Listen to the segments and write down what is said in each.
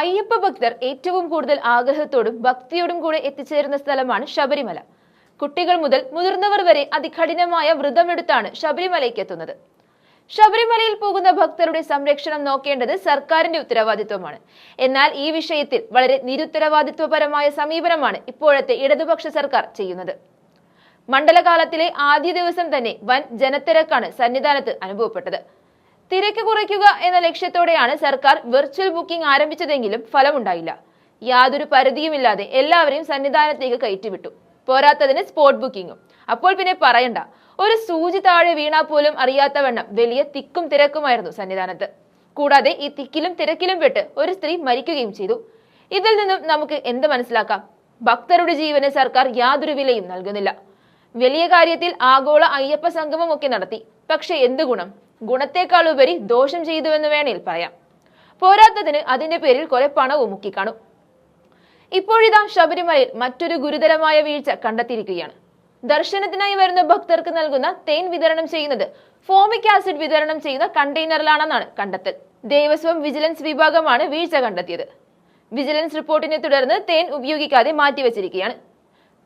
അയ്യപ്പ ഭക്തർ ഏറ്റവും കൂടുതൽ ആഗ്രഹത്തോടും ഭക്തിയോടും കൂടെ എത്തിച്ചേരുന്ന സ്ഥലമാണ് ശബരിമല. കുട്ടികൾ മുതൽ മുതിർന്നവർ വരെ അതികഠിനമായ വ്രതമെടുത്താണ് ശബരിമലയ്ക്ക് എത്തുന്നത്. ശബരിമലയിൽ പോകുന്ന ഭക്തരുടെ സംരക്ഷണം നോക്കേണ്ടത് സർക്കാരിന്റെ ഉത്തരവാദിത്വമാണ്. എന്നാൽ ഈ വിഷയത്തിൽ വളരെ നിരുത്തരവാദിത്വപരമായ സമീപനമാണ് ഇപ്പോഴത്തെ ഇടതുപക്ഷ സർക്കാർ ചെയ്യുന്നത്. മണ്ഡലകാലത്തിലെ ആദ്യ ദിവസം തന്നെ വൻ ജനത്തിരക്കാണ് സന്നിധാനത്ത് അനുഭവപ്പെട്ടത്. തിരക്ക് കുറയ്ക്കുക എന്ന ലക്ഷ്യത്തോടെയാണ് സർക്കാർ വെർച്വൽ ബുക്കിംഗ് ആരംഭിച്ചതെങ്കിലും ഫലമുണ്ടായില്ല. യാതൊരു പരിധിയുമില്ലാതെ എല്ലാവരെയും സന്നിധാനത്തേക്ക് കയറ്റിവിട്ടു. പോരാത്തതിന് സ്പോട്ട് ബുക്കിങ്ങും അപ്പോൾ പിന്നെ പറയണ്ട ഒരു സൂചി താഴെ വീണാ പോലും അറിയാത്ത വണ്ണം വലിയ തിക്കും തിരക്കുമായിരുന്നു സന്നിധാനത്ത്. കൂടാതെ ഈ തിക്കിലും തിരക്കിലും പെട്ട് ഒരു സ്ത്രീ മരിക്കുകയും ചെയ്തു. ഇതിൽ നിന്നും നമുക്ക് എന്ത് മനസ്സിലാക്കാം? ഭക്തരുടെ ജീവന് സർക്കാർ യാതൊരു വിലയും നൽകുന്നില്ല. വലിയ കാര്യത്തിൽ ആഗോള അയ്യപ്പ സംഗമം ഒക്കെ നടത്തി. പക്ഷെ എന്ത് ഗുണം? ഗുണത്തെക്കാൾ ഉപരി ദോഷം ചെയ്തുവെന്ന് വേണേൽ പറയാം. പോരാത്തതിന് അതിന്റെ പേരിൽ കുറെ പണവും മുക്കിക്കാണും ഇപ്പോഴിതാ ശബരിമലയിൽ മറ്റൊരു ഗുരുതരമായ വീഴ്ച കണ്ടെത്തിയിരിക്കുകയാണ്. ദർശനത്തിനായി വരുന്ന ഭക്തർക്ക് നൽകുന്ന തേൻ വിതരണം ചെയ്യുന്നത് ഫോമിക് ആസിഡ് വിതരണം ചെയ്യുന്ന കണ്ടെയ്നറിലാണെന്നാണ് കണ്ടെത്തൽ. ദേവസ്വം വിജിലൻസ് വിഭാഗമാണ് വീഴ്ച കണ്ടെത്തിയത്. വിജിലൻസ് റിപ്പോർട്ടിനെ തുടർന്ന് തേൻ ഉപയോഗിക്കാതെ മാറ്റിവെച്ചിരിക്കുകയാണ്.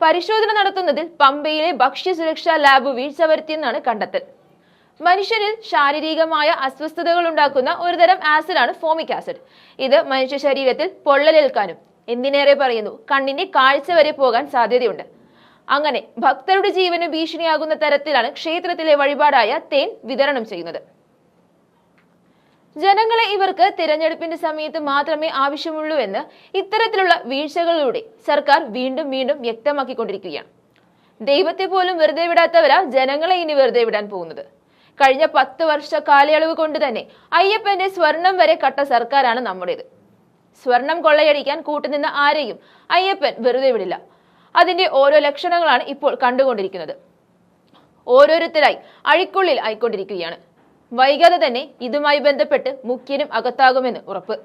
പരിശോധന നടത്തുന്നതിൽ പമ്പയിലെ ഭക്ഷ്യസുരക്ഷാ ലാബ് വീഴ്ച വരുത്തിയെന്നാണ് കണ്ടെത്തൽ. മനുഷ്യരിൽ ശാരീരികമായ അസ്വസ്ഥതകൾ ഉണ്ടാക്കുന്ന ഒരുതരം ആസിഡാണ് ഫോമിക് ആസിഡ് ഇത് മനുഷ്യ ശരീരത്തിൽ പൊള്ളലേൽക്കാനും എന്തിനേറെ പറയുന്നു കണ്ണിന്റെ കാഴ്ച വരെ പോകാൻ സാധ്യതയുണ്ട്. അങ്ങനെ ഭക്തരുടെ ജീവന് ഭീഷണിയാകുന്ന തരത്തിലാണ് ക്ഷേത്രത്തിലെ വഴിപാടായ തേൻ വിതരണം ചെയ്യുന്നത്. ജനങ്ങളെ ഇവർക്ക് തിരഞ്ഞെടുപ്പിന്റെ സമയത്ത് മാത്രമേ ആവശ്യമുള്ളൂ എന്ന് ഇത്തരത്തിലുള്ള വീഴ്ചകളിലൂടെ സർക്കാർ വീണ്ടും വീണ്ടും വ്യക്തമാക്കിക്കൊണ്ടിരിക്കുകയാണ്. ദൈവത്തെ പോലും വെറുതെ വിടാത്തവരാ ജനങ്ങളെ ഇനി വെറുതെ വിടാൻ പോകുന്നത്. കഴിഞ്ഞ പത്ത് വർഷ കാലയളവ് കൊണ്ട് തന്നെ അയ്യപ്പന്റെ സ്വർണം വരെ കട്ട സർക്കാരാണ് നമ്മുടേത്. സ്വർണം കൊള്ളയടിക്കാൻ കൂട്ടുനിന്ന ആരെയും അയ്യപ്പൻ വെറുതെ വിടില്ല. അതിന്റെ ഓരോ ലക്ഷണങ്ങളാണ് ഇപ്പോൾ കണ്ടുകൊണ്ടിരിക്കുന്നത്. ഓരോരുത്തരായി അഴിക്കുള്ളിൽ ആയിക്കൊണ്ടിരിക്കുകയാണ്. വൈകാതെ തന്നെ ഇതുമായി ബന്ധപ്പെട്ട് മുഖ്യനും അകത്താകുമെന്ന് ഉറപ്പ്.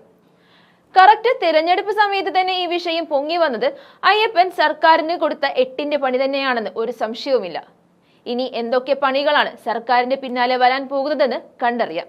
കറക്റ്റ് തിരഞ്ഞെടുപ്പ് സമയത്ത് തന്നെ ഈ വിഷയം പൊങ്ങി വന്നത് അയ്യപ്പൻ സർക്കാരിന് കൊടുത്ത എട്ടിന്റെ പണി തന്നെയാണെന്ന് ഒരു സംശയവുമില്ല. ഇനി എന്തൊക്കെ പണികളാണ് സർക്കാരിന്റെ പിന്നാലെ വരാൻ പോകുന്നതെന്ന് കണ്ടറിയാം